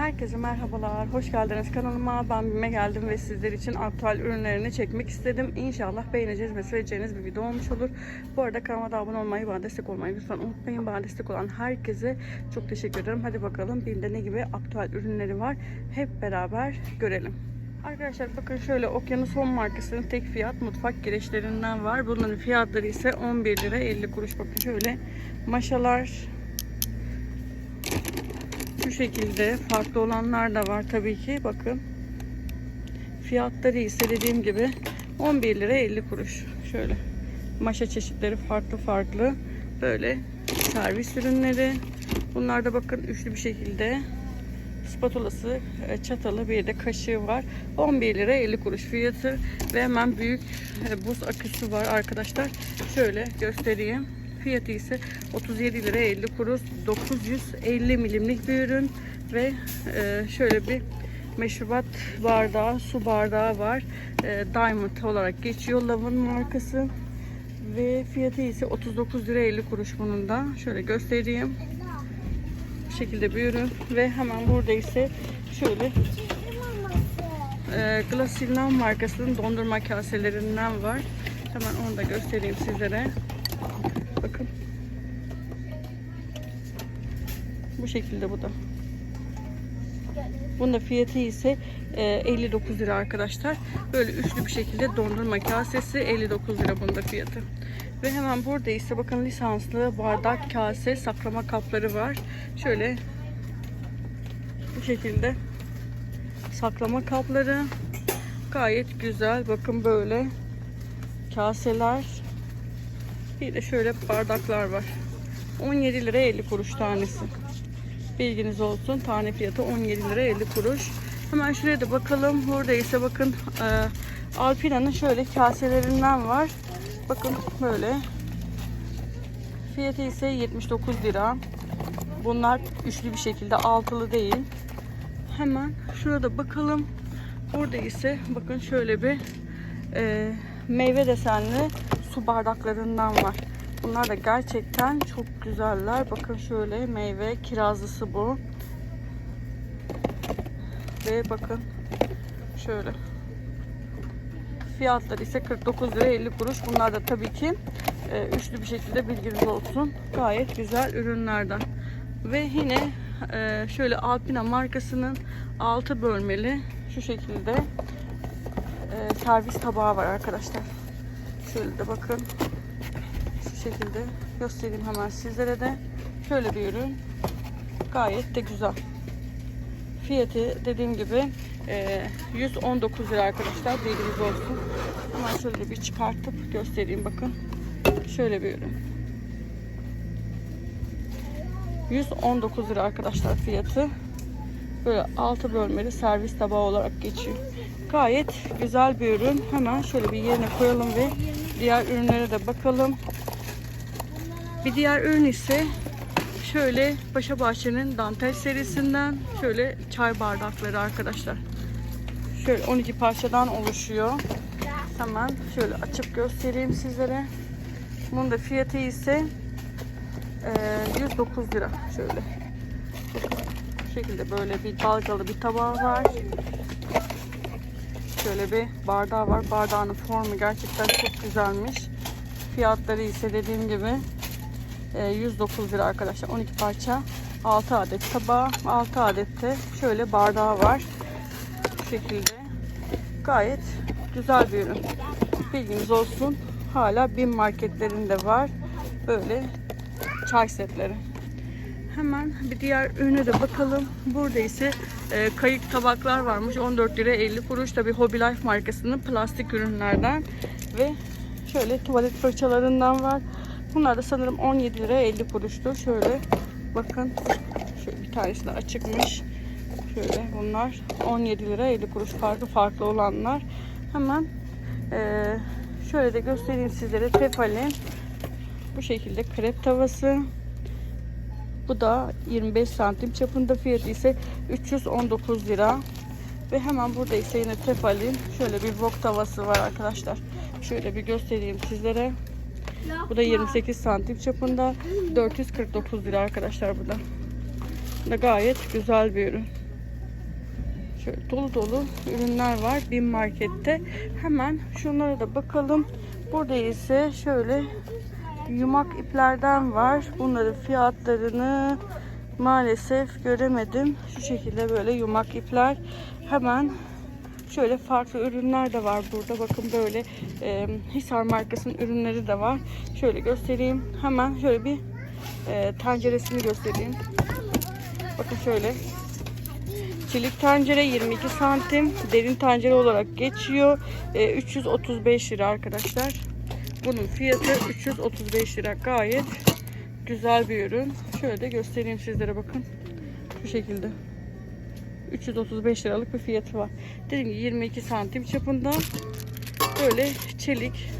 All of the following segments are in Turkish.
Herkese merhabalar, hoş geldiniz kanalıma. Ben Bime geldim ve sizler için aktüel ürünlerini çekmek istedim. İnşallah beğeneceğiniz ve seveceğiniz bir video olmuş olur. Bu arada kanalıma abone olmayı, bana destek olmayı lütfen unutmayın. Bana destek olan herkese çok teşekkür ederim. Hadi bakalım BİM'de ne gibi aktüel ürünleri var hep beraber görelim. Arkadaşlar bakın şöyle Okyanus Home markasının tek fiyat mutfak gereçlerinden var. Bunların fiyatları ise 11 lira 50 kuruş. Bakın şöyle maşalar, şu şekilde farklı olanlar da var tabii ki. Bakın. Fiyatları ise dediğim gibi 11 lira 50 kuruş. Şöyle. Maşa çeşitleri farklı farklı. Böyle servis ürünleri. Bunlar da bakın üçlü bir şekilde spatulası, e, çatalı bir de kaşığı var. 11 lira 50 kuruş fiyatı ve hemen büyük e, buz akısı var arkadaşlar. Şöyle göstereyim. Fiyatı ise 37 lira 50 kuruş. 950 milimlik bir ürün ve e, şöyle bir meşrubat bardağı, su bardağı var. E, Diamond olarak geçiyor Love'ın markası. Ve fiyatı ise 39 lira 50 kuruş bunun da. Şöyle göstereyim. Bu şekilde bir ürün ve hemen burada ise şöyle e, Glasillan markasının dondurma kaselerinden var. Hemen onu da göstereyim sizlere. Bakın. Bu şekilde bu da. Bunun da fiyatı ise e, 59 lira arkadaşlar. Böyle üçlü bir şekilde dondurma kasesi 59 lira bunun da fiyatı. Ve hemen burada ise bakın lisanslı bardak, kase, saklama kapları var. Şöyle bu şekilde saklama kapları gayet güzel. Bakın böyle kaseler bir de şöyle bardaklar var. 17 lira 50 kuruş tanesi. Bilginiz olsun. Tane fiyatı 17 lira 50 kuruş. Hemen şuraya da bakalım. Burada ise bakın e, Alpina'nın şöyle kaselerinden var. Bakın böyle. Fiyatı ise 79 lira. Bunlar üçlü bir şekilde altılı değil. Hemen şurada bakalım. Burada ise bakın şöyle bir e, meyve desenli su bardaklarından var. Bunlar da gerçekten çok güzeller. Bakın şöyle meyve kirazlısı bu. Ve bakın şöyle. Fiyatları ise 49 lira 50 kuruş. Bunlar da tabii ki e, üçlü bir şekilde bilginiz olsun. Gayet güzel ürünlerden. Ve yine e, şöyle Alpina markasının 6 bölmeli şu şekilde e, servis tabağı var arkadaşlar. Şöyle de bakın. Şekilde göstereyim hemen sizlere de. Şöyle bir ürün. Gayet de güzel. Fiyatı dediğim gibi e, 119 lira arkadaşlar. Bilginiz olsun. Hemen şöyle bir çıkartıp göstereyim bakın. Şöyle bir ürün. 119 lira arkadaşlar fiyatı. Böyle 6 bölmeli servis tabağı olarak geçiyor. Gayet güzel bir ürün. Hemen şöyle bir yerine koyalım ve diğer ürünlere de bakalım. Bir diğer ürün ise şöyle Paşa Bahçe'nin dantel serisinden şöyle çay bardakları arkadaşlar. Şöyle 12 parçadan oluşuyor. Hemen şöyle açıp göstereyim sizlere. Bunun da fiyatı ise e, 109 lira. Şöyle. Bu şekilde böyle bir dalgalı bir tabağı var. Şöyle bir bardağı var. Bardağının formu gerçekten çok güzelmiş. Fiyatları ise dediğim gibi e, 109 lira arkadaşlar. 12 parça 6 adet tabağı. 6 adette şöyle bardağı var. Bu şekilde. Gayet güzel bir ürün. Bilginiz olsun. Hala bin marketlerinde var. Böyle çay setleri. Hemen bir diğer ürüne de bakalım. Burada ise e, kayık tabaklar varmış. 14 lira 50 kuruş. Tabi Hobby Life markasının plastik ürünlerden. Ve şöyle tuvalet fırçalarından var. Bunlar da sanırım 17 lira 50 kuruştu. Şöyle bakın. Şöyle bir tanesi de açıkmış. Şöyle bunlar 17 lira 50 kuruş. Farklı farklı olanlar. Hemen e, şöyle de göstereyim sizlere. Tefal'in bu şekilde krep tavası. Bu da 25 santim çapında fiyatı ise 319 lira. Ve hemen burada ise yine Tefal'in şöyle bir wok tavası var arkadaşlar. Şöyle bir göstereyim sizlere. Bu da 28 santim çapında 449 lira arkadaşlar bu da. Bu da gayet güzel bir ürün. Şöyle dolu dolu ürünler var bin markette. Hemen şunlara da bakalım. Burada ise şöyle yumak iplerden var. Bunların fiyatlarını maalesef göremedim. Şu şekilde böyle yumak ipler. Hemen şöyle farklı ürünler de var burada. Bakın böyle e, Hisar markasının ürünleri de var. Şöyle göstereyim. Hemen şöyle bir e, tenceresini göstereyim. Bakın şöyle. Çelik tencere 22 santim. Derin tencere olarak geçiyor. E, 335 lira arkadaşlar. Bunun fiyatı 335 lira. Gayet güzel bir ürün. Şöyle de göstereyim sizlere bakın. Bu şekilde. 335 liralık bir fiyatı var. Dediğim gibi 22 santim çapında. Böyle çelik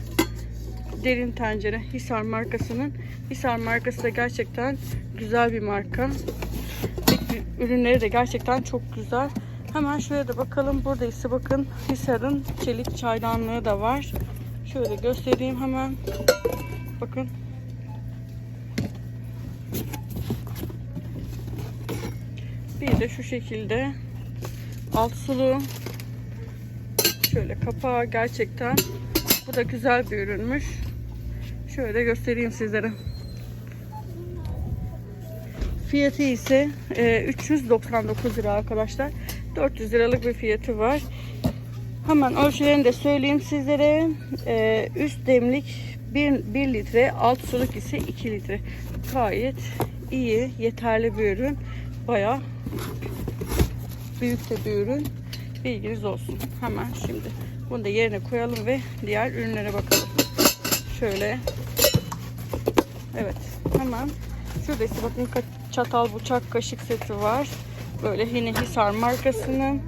derin tencere Hisar markasının. Hisar markası da gerçekten güzel bir marka. Ürünleri de gerçekten çok güzel. Hemen şuraya da bakalım. Burada ise bakın Hisar'ın çelik çaydanlığı da var. Şöyle göstereyim hemen. Bakın. Bir de şu şekilde alt sulu. Şöyle kapağı gerçekten bu da güzel bir ürünmüş. Şöyle göstereyim sizlere. Fiyatı ise e, 399 lira arkadaşlar. 400 liralık bir fiyatı var. Hemen ölçülerini de söyleyeyim sizlere. E, üst demlik 1, 1 litre, alt suluk ise 2 litre. Gayet iyi, yeterli bir ürün. Baya büyük de bir ürün. Bilginiz olsun. Hemen şimdi bunu da yerine koyalım ve diğer ürünlere bakalım. Şöyle. Evet. Hemen şurada ise bakın çatal, bıçak, kaşık seti var. Böyle yine Hisar markasının.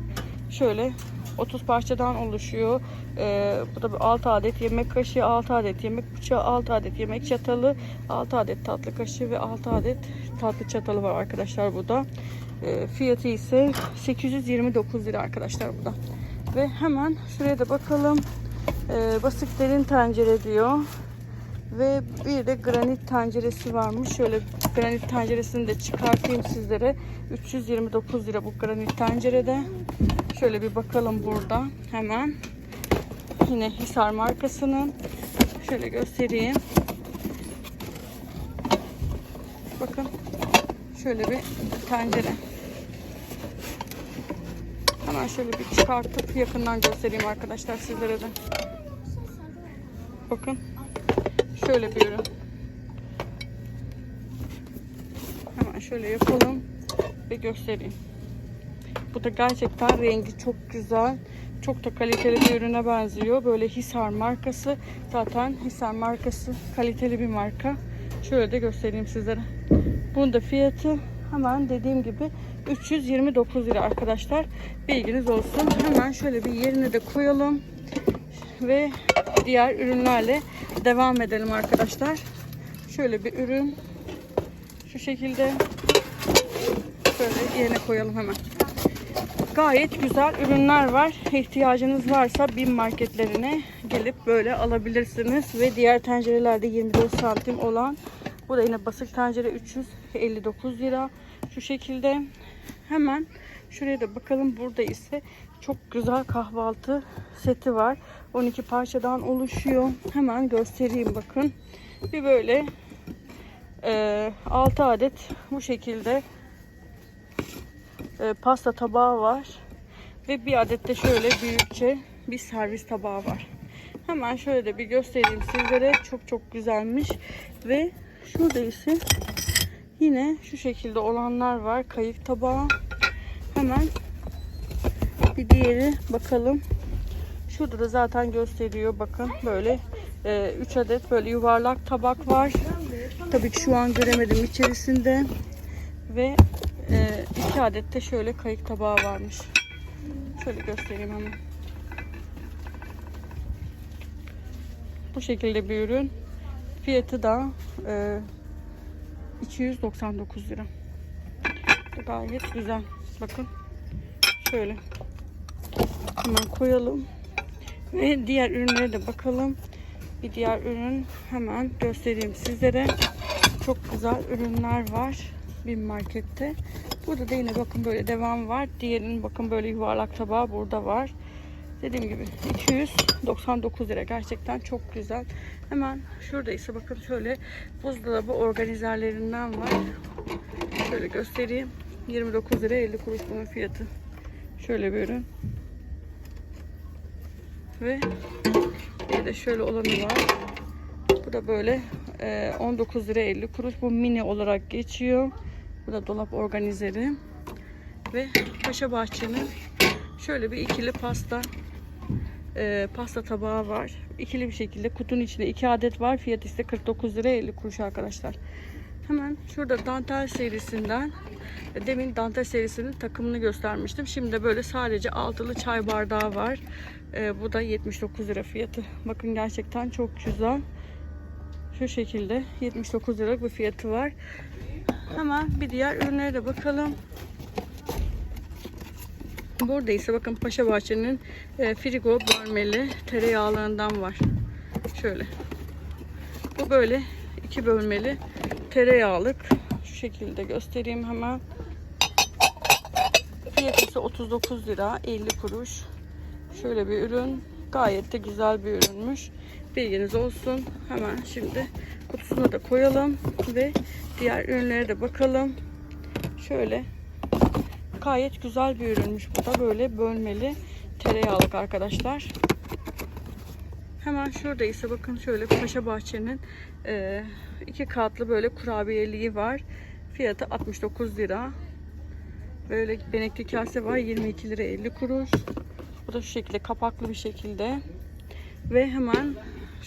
Şöyle 30 parçadan oluşuyor. Ee, bu da 6 adet yemek kaşığı, 6 adet yemek bıçağı, 6 adet yemek çatalı, 6 adet tatlı kaşığı ve 6 adet tatlı çatalı var arkadaşlar bu Ee, fiyatı ise 829 lira arkadaşlar bu da. Ve hemen şuraya da bakalım. Ee, basık derin tencere diyor. Ve bir de granit tenceresi varmış. Şöyle granit tenceresini de çıkartayım sizlere. 329 lira bu granit tencerede. Şöyle bir bakalım burada hemen. Yine Hisar markasının. Şöyle göstereyim. Bakın. Şöyle bir tencere. Hemen şöyle bir çıkartıp yakından göstereyim arkadaşlar sizlere de. Bakın. Şöyle bir ürün. Hemen şöyle yapalım ve göstereyim. Bu da gerçekten rengi çok güzel. Çok da kaliteli bir ürüne benziyor. Böyle Hisar markası. Zaten Hisar markası kaliteli bir marka. Şöyle de göstereyim sizlere. Bunun da fiyatı hemen dediğim gibi 329 lira arkadaşlar. Bilginiz olsun. Hemen şöyle bir yerine de koyalım. Ve diğer ürünlerle devam edelim arkadaşlar. Şöyle bir ürün. Şu şekilde şöyle yerine koyalım hemen. Gayet güzel ürünler var. İhtiyacınız varsa bin marketlerine gelip böyle alabilirsiniz. Ve diğer tencerelerde 24 santim olan bu da yine basık tencere 359 lira. Şu şekilde hemen şuraya da bakalım. Burada ise çok güzel kahvaltı seti var. 12 parçadan oluşuyor. Hemen göstereyim bakın. Bir böyle e, 6 adet bu şekilde e, pasta tabağı var. Ve bir adet de şöyle büyükçe bir servis tabağı var. Hemen şöyle de bir göstereyim sizlere. Çok çok güzelmiş. Ve şurada ise yine şu şekilde olanlar var. Kayık tabağı. Hemen bir diğeri bakalım. Şurada da zaten gösteriyor. Bakın böyle 3 adet böyle yuvarlak tabak var. Tabii ki şu an göremedim içerisinde. Ve 2 adet de şöyle kayık tabağı varmış. Şöyle göstereyim hemen. Bu şekilde bir ürün. Fiyatı da e, 299 lira. Gayet güzel. Bakın. Şöyle. Hemen koyalım. Ve diğer ürünlere de bakalım. Bir diğer ürün hemen göstereyim sizlere. Çok güzel ürünler var bir markette. Burada da yine bakın böyle devam var. Diğerinin bakın böyle yuvarlak tabağı burada var. Dediğim gibi 299 lira gerçekten çok güzel. Hemen şurada ise bakın şöyle buzdolabı organizerlerinden var. Şöyle göstereyim. 29 lira 50 kuruş bunun fiyatı. Şöyle bir ürün. Ve bir de şöyle olanı var. Bu da böyle e, 19 lira 50 kuruş. Bu mini olarak geçiyor. Bu da dolap organizeri. Ve Paşa Bahçe'nin şöyle bir ikili pasta e, pasta tabağı var. İkili bir şekilde kutunun içinde iki adet var. Fiyat ise 49 lira 50 kuruş arkadaşlar. Hemen şurada dantel serisinden demin dantel serisinin takımını göstermiştim. Şimdi böyle sadece altılı çay bardağı var. E, bu da 79 lira fiyatı. Bakın gerçekten çok güzel. Şu şekilde 79 liralık bir fiyatı var. Hemen bir diğer ürünlere de bakalım. Burada ise bakın Paşa Bahçe'nin e, frigo bölmeli tereyağlarından var. Şöyle. Bu böyle iki bölmeli tereyağlık. Şu şekilde göstereyim hemen. Fiyatı ise 39 lira 50 kuruş. Şöyle bir ürün. Gayet de güzel bir ürünmüş. Bilginiz olsun. Hemen şimdi kutusuna da koyalım ve diğer ürünlere de bakalım. Şöyle gayet güzel bir ürünmüş bu da böyle bölmeli tereyağlık arkadaşlar. Hemen şurada ise bakın şöyle Paşa Bahçe'nin e, iki katlı böyle kurabiyeliği var. Fiyatı 69 lira. Böyle benekli kase var 22 lira 50 kuruş. Bu da şu şekilde kapaklı bir şekilde. Ve hemen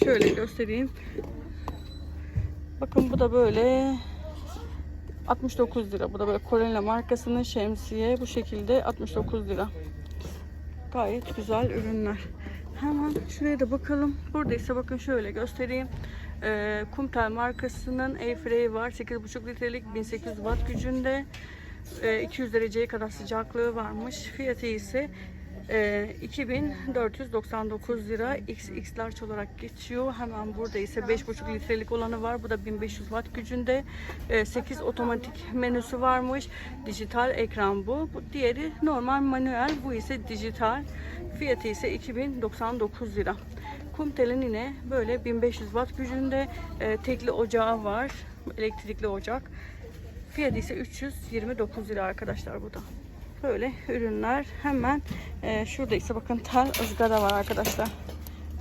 şöyle göstereyim. Bakın bu da böyle 69 lira. Bu da böyle Corella markasının şemsiye bu şekilde 69 lira. Gayet güzel ürünler. Hemen şuraya da bakalım. Burada ise bakın şöyle göstereyim. Ee, Kumtel markasının Airfryer var. 8,5 litrelik 1800 watt gücünde. Ee, 200 dereceye kadar sıcaklığı varmış. Fiyatı ise e, 2499 lira XX large olarak geçiyor. Hemen burada ise 5,5 litrelik olanı var. Bu da 1500 watt gücünde. E, 8 otomatik menüsü varmış. Dijital ekran bu. bu. Diğeri normal manuel. Bu ise dijital. Fiyatı ise 2099 lira. Kumtel'in yine böyle 1500 watt gücünde e, tekli ocağı var. Elektrikli ocak. Fiyatı ise 329 lira arkadaşlar bu da. Böyle ürünler hemen e, şurada ise bakın tel ızgara var arkadaşlar.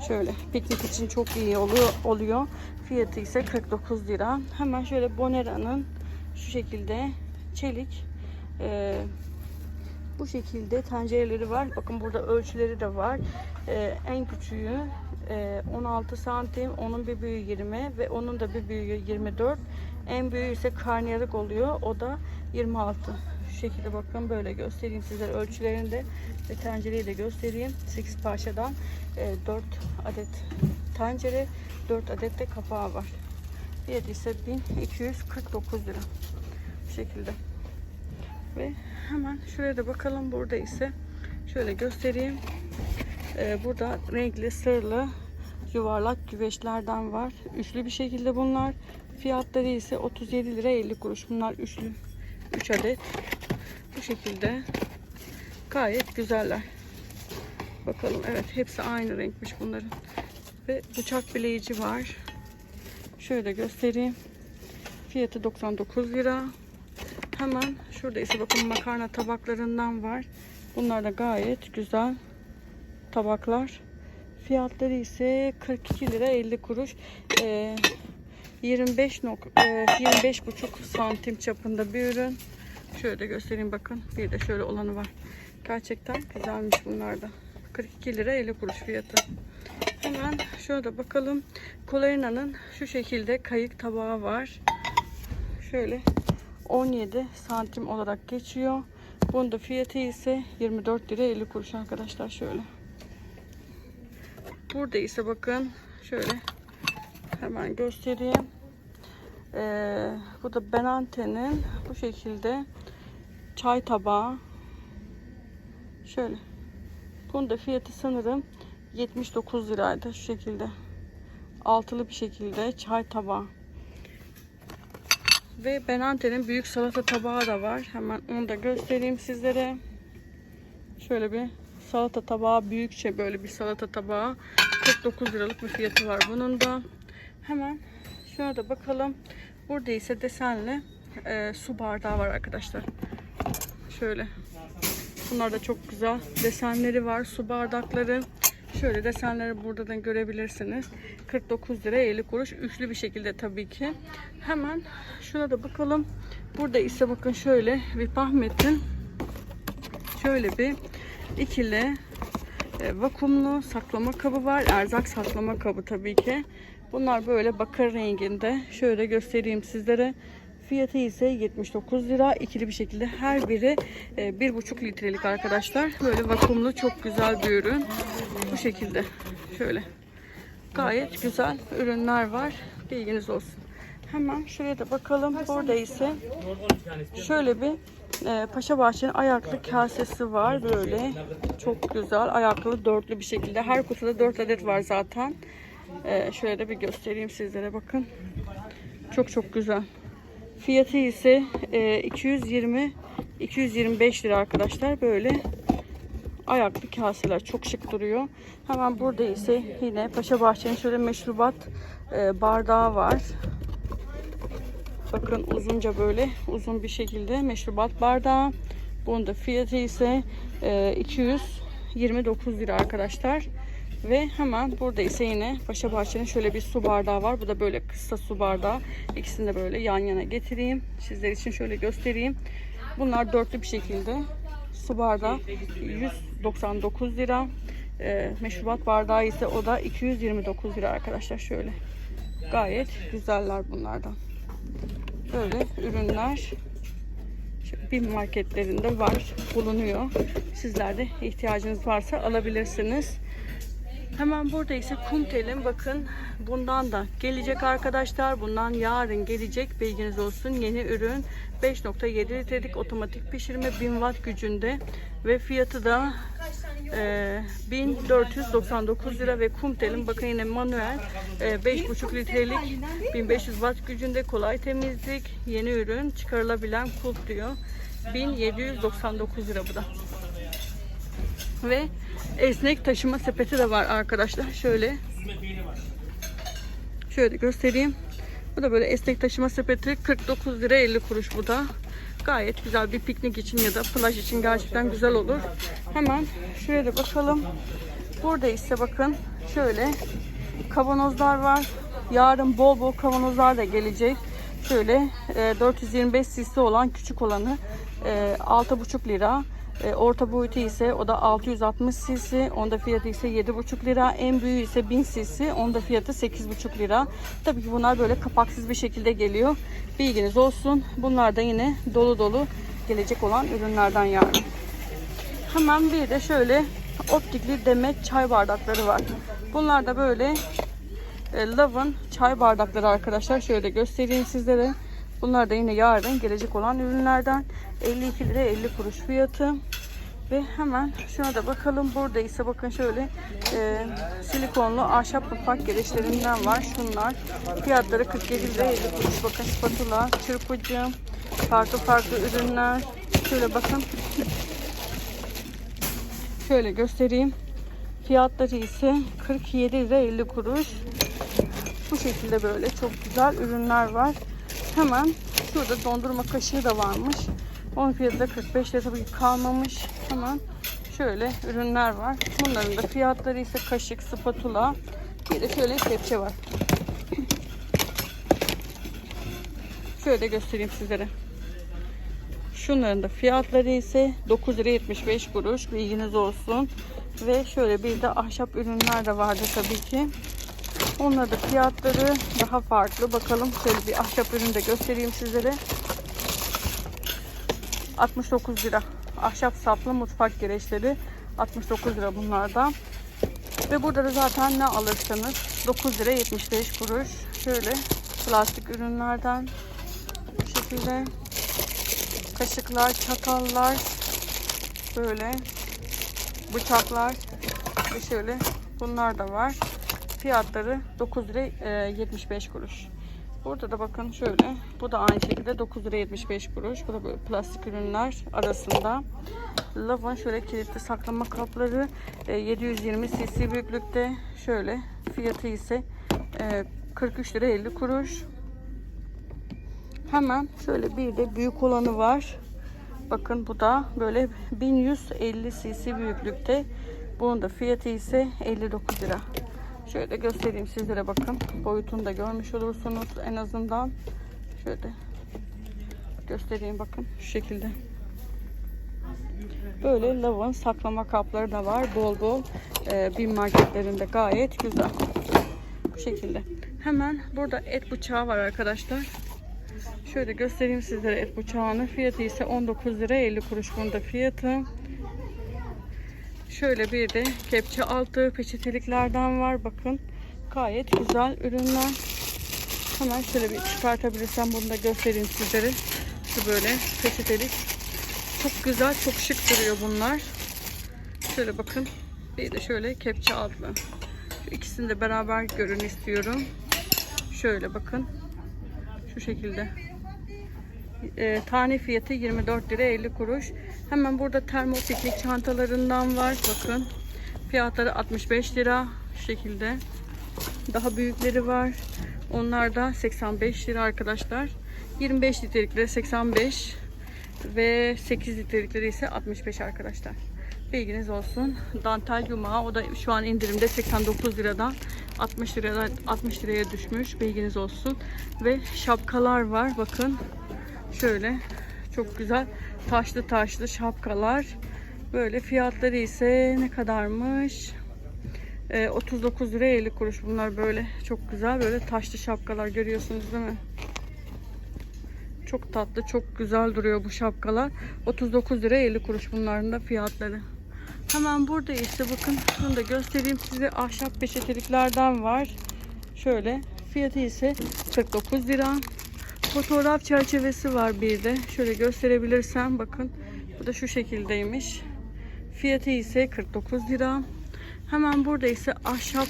Şöyle piknik için çok iyi oluyor. oluyor. Fiyatı ise 49 lira. Hemen şöyle Bonera'nın şu şekilde çelik e, bu şekilde tencereleri var. Bakın burada ölçüleri de var. E, en küçüğü e, 16 santim, onun bir büyüğü 20 ve onun da bir büyüğü 24. En büyüğü ise karnıyarık oluyor. O da 26. Şu şekilde bakın böyle göstereyim sizlere ölçülerini de ve tencereyi de göstereyim. 8 parçadan e, 4 adet tencere, 4 adet de kapağı var. Fiyatı ise 1249 lira. Bu şekilde. Ve hemen şuraya da bakalım. Burada ise şöyle göstereyim. Ee, burada renkli sırlı yuvarlak güveçlerden var. Üçlü bir şekilde bunlar. Fiyatları ise 37 lira 50 kuruş. Bunlar üçlü. 3 adet. Bu şekilde gayet güzeller. Bakalım evet hepsi aynı renkmiş bunların. Ve bıçak bileyici var. Şöyle göstereyim. Fiyatı 99 lira. Hemen şurada ise bakın makarna tabaklarından var. Bunlar da gayet güzel tabaklar. Fiyatları ise 42 lira 50 kuruş. Ee, 25 nok e, 25 buçuk santim çapında bir ürün. Şöyle göstereyim bakın. Bir de şöyle olanı var. Gerçekten güzelmiş bunlar da. 42 lira 50 kuruş fiyatı. Hemen şöyle bakalım. Colarina'nın şu şekilde kayık tabağı var. Şöyle 17 santim olarak geçiyor. Bunun da fiyatı ise 24 lira 50 kuruş arkadaşlar şöyle. Burada ise bakın şöyle hemen göstereyim. Ee, bu da Benante'nin bu şekilde çay tabağı. Şöyle. Bunun da fiyatı sanırım 79 liraydı şu şekilde. Altılı bir şekilde çay tabağı. Ve Benante'nin büyük salata tabağı da var. Hemen onu da göstereyim sizlere. Şöyle bir salata tabağı büyükçe böyle bir salata tabağı. 49 liralık bir fiyatı var bunun da. Hemen şuna da bakalım. Burada ise desenli e, su bardağı var arkadaşlar. Şöyle. Bunlar da çok güzel desenleri var. Su bardakları. Şöyle desenleri burada da görebilirsiniz. 49 lira 50 kuruş. Üçlü bir şekilde tabii ki. Hemen şuna da bakalım. Burada ise bakın şöyle bir Ahmet'in şöyle bir ikili e, vakumlu saklama kabı var. Erzak saklama kabı tabii ki. Bunlar böyle bakır renginde. Şöyle göstereyim sizlere. Fiyatı ise 79 lira. İkili bir şekilde her biri e, 1,5 litrelik arkadaşlar. Böyle vakumlu çok güzel bir ürün. Bu şekilde. Şöyle. Gayet güzel ürünler var. Bilginiz olsun. Hemen şuraya da bakalım. Burada ise şöyle bir e, Paşa Bahçe'nin ayaklı kasesi var. Böyle çok güzel ayaklı dörtlü bir şekilde. Her kutuda 4 adet var zaten. E, şöyle de bir göstereyim sizlere bakın. Çok çok güzel. Fiyatı ise e, 220 225 lira arkadaşlar. Böyle ayaklı kaseler çok şık duruyor. Hemen burada ise yine Paşa Bahçe'nin şöyle meşrubat e, bardağı var. Bakın uzunca böyle uzun bir şekilde meşrubat bardağı. Bunun da fiyatı ise e, 229 lira arkadaşlar. Ve hemen burada ise yine Paşa Bahçe'nin şöyle bir su bardağı var. Bu da böyle kısa su bardağı. İkisini de böyle yan yana getireyim. Sizler için şöyle göstereyim. Bunlar dörtlü bir şekilde su bardağı 199 lira. E, meşrubat bardağı ise o da 229 lira arkadaşlar şöyle. Gayet güzeller bunlardan. Böyle ürünler bin marketlerinde var, bulunuyor. Sizler de ihtiyacınız varsa alabilirsiniz. Hemen burada ise kum telim. Bakın bundan da gelecek arkadaşlar. Bundan yarın gelecek. Bilginiz olsun. Yeni ürün. 5.7 litrelik otomatik pişirme 1000 watt gücünde. Ve fiyatı da e, 1499 lira. Ve kum telim bakın yine manuel e, 5.5 litrelik 1500 watt gücünde. Kolay temizlik. Yeni ürün. Çıkarılabilen kulp diyor. 1799 lira bu da. Ve esnek taşıma sepeti de var arkadaşlar şöyle şöyle göstereyim bu da böyle esnek taşıma sepeti 49 lira 50 kuruş bu da gayet güzel bir piknik için ya da plaj için gerçekten güzel olur. Hemen şuraya bakalım. Burada ise bakın şöyle kavanozlar var. Yarın bol bol kavanozlar da gelecek. Şöyle e, 425 cc olan küçük olanı e, 6,5 lira. E, orta boyutu ise o da 660 cc. Onda fiyatı ise 7,5 lira. En büyüğü ise 1000 cc. Onda fiyatı 8,5 lira. Tabii ki bunlar böyle kapaksız bir şekilde geliyor. Bilginiz olsun. Bunlar da yine dolu dolu gelecek olan ürünlerden yani. Hemen bir de şöyle optikli demet çay bardakları var. Bunlar da böyle e, Love'ın çay bardakları arkadaşlar. Şöyle göstereyim sizlere. Bunlar da yine yarın gelecek olan ürünlerden. 52 lira 50 kuruş fiyatı. Ve hemen şuna da bakalım. Burada ise bakın şöyle e, silikonlu ahşap mutfak gereçlerinden var. Şunlar. Fiyatları 47 lira 50 kuruş. Bakın spatula, çırpıcı, farklı farklı ürünler. Şöyle bakın. Şöyle göstereyim. Fiyatları ise 47 lira 50 kuruş. Bu şekilde böyle çok güzel ürünler var. Hemen şurada dondurma kaşığı da varmış. Onun fiyatı da 45 lira tabii ki kalmamış. Hemen şöyle ürünler var. Bunların da fiyatları ise kaşık, spatula. Bir de şöyle kepçe var. şöyle göstereyim sizlere. Şunların da fiyatları ise 9 lira 75 kuruş. Bilginiz olsun. Ve şöyle bir de ahşap ürünler de vardı tabii ki. Onların da fiyatları daha farklı. Bakalım şöyle bir ahşap ürünü de göstereyim sizlere. 69 lira. Ahşap saplı mutfak gereçleri 69 lira bunlardan. Ve burada da zaten ne alırsanız 9 lira 75 kuruş. Şöyle plastik ürünlerden bu şekilde kaşıklar, çatallar böyle bıçaklar ve şöyle bunlar da var. Fiyatları 9 lira e, 75 kuruş. Burada da bakın şöyle. Bu da aynı şekilde 9 lira 75 kuruş. Bu da böyle plastik ürünler arasında. Lavın şöyle kilitli saklama kapları e, 720 cc büyüklükte. Şöyle fiyatı ise e, 43 lira 50 kuruş. Hemen şöyle bir de büyük olanı var. Bakın bu da böyle 1150 cc büyüklükte. Bunun da fiyatı ise 59 lira. Şöyle göstereyim sizlere bakın. Boyutunu da görmüş olursunuz en azından. Şöyle göstereyim bakın şu şekilde. Böyle lavın saklama kapları da var. Bol bol e, bin marketlerinde gayet güzel. Bu şekilde. Hemen burada et bıçağı var arkadaşlar. Şöyle göstereyim sizlere et bıçağının fiyatı ise 19 lira 50 kuruş bunda fiyatı. Şöyle bir de kepçe altı peçeteliklerden var bakın. Gayet güzel ürünler. Hemen şöyle bir çıkartabilirsem bunu da göstereyim sizlere. Şu böyle peçetelik. Çok güzel, çok şık duruyor bunlar. Şöyle bakın. Bir de şöyle kepçe altlı. Şu ikisini de beraber görün istiyorum. Şöyle bakın. Şu şekilde. E, tane fiyatı 24 lira 50 kuruş. Hemen burada termo piknik çantalarından var. Bakın. Fiyatları 65 lira. Şekilde. Daha büyükleri var. Onlar da 85 lira arkadaşlar. 25 litrelikleri 85 ve 8 litrelikleri ise 65 arkadaşlar. Bilginiz olsun. Dantel yumağı o da şu an indirimde 89 liradan 60 liradan 60 liraya düşmüş. Bilginiz olsun. Ve şapkalar var. Bakın. Şöyle çok güzel taşlı taşlı şapkalar. Böyle fiyatları ise ne kadarmış? Ee, 39 lira 50 kuruş. Bunlar böyle çok güzel böyle taşlı şapkalar görüyorsunuz değil mi? Çok tatlı, çok güzel duruyor bu şapkalar. 39 lira 50 kuruş bunların da fiyatları. Hemen burada ise bakın şunu da göstereyim size. Ahşap peçeteliklerden var. Şöyle fiyatı ise 49 lira. Fotoğraf çerçevesi var bir de. Şöyle gösterebilirsem bakın. Bu da şu şekildeymiş. Fiyatı ise 49 lira. Hemen burada ise ahşap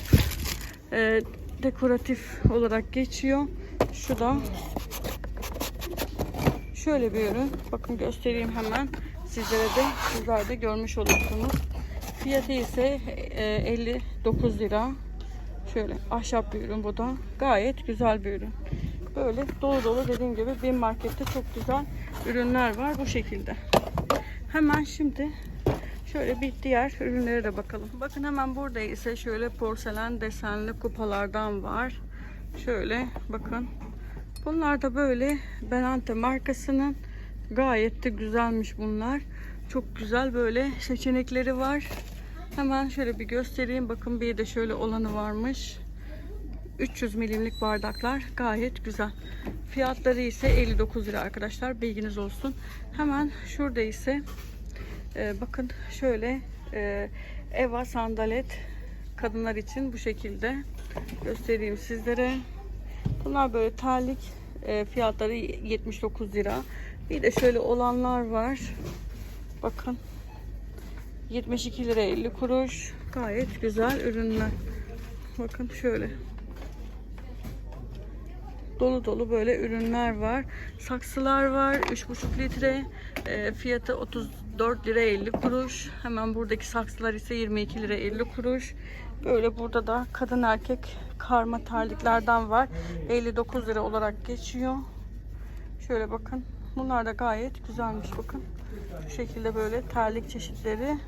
e, dekoratif olarak geçiyor. Şu da şöyle bir ürün. Bakın göstereyim hemen. Sizlere de sizler de görmüş olursunuz. Fiyatı ise e, 59 lira. Şöyle ahşap bir ürün bu da. Gayet güzel bir ürün. Böyle dolu dolu dediğim gibi bir markette çok güzel ürünler var bu şekilde. Hemen şimdi şöyle bir diğer ürünlere de bakalım. Bakın hemen burada ise şöyle porselen desenli kupalardan var. Şöyle bakın. Bunlar da böyle Benante markasının gayet de güzelmiş bunlar. Çok güzel böyle seçenekleri var. Hemen şöyle bir göstereyim. Bakın bir de şöyle olanı varmış. 300 milimlik bardaklar gayet güzel. Fiyatları ise 59 lira arkadaşlar. Bilginiz olsun. Hemen şurada ise e, bakın şöyle e, Eva sandalet kadınlar için bu şekilde göstereyim sizlere. Bunlar böyle terlik e, fiyatları 79 lira. Bir de şöyle olanlar var. Bakın 72 lira 50 kuruş. Gayet güzel ürünler. Bakın şöyle dolu dolu böyle ürünler var. Saksılar var. 3,5 litre. E, fiyatı 34 lira 50 kuruş. Hemen buradaki saksılar ise 22 lira 50 kuruş. Böyle burada da kadın erkek karma terliklerden var. 59 lira olarak geçiyor. Şöyle bakın. Bunlar da gayet güzelmiş bakın. Şu şekilde böyle terlik çeşitleri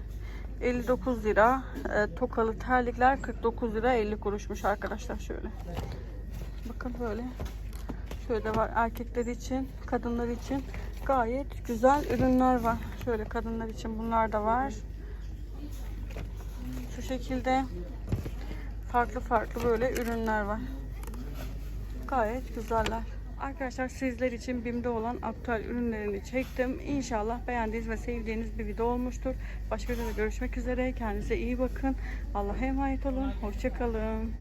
59 lira. E, tokalı terlikler 49 lira 50 kuruşmuş arkadaşlar şöyle. Bakın böyle. Şöyle var erkekler için, kadınlar için gayet güzel ürünler var. Şöyle kadınlar için bunlar da var. Şu şekilde farklı farklı böyle ürünler var. Gayet güzeller. Arkadaşlar sizler için BİM'de olan aktüel ürünlerini çektim. İnşallah beğendiğiniz ve sevdiğiniz bir video olmuştur. Başka videoda görüşmek üzere. Kendinize iyi bakın. Allah'a emanet olun. Hoşçakalın.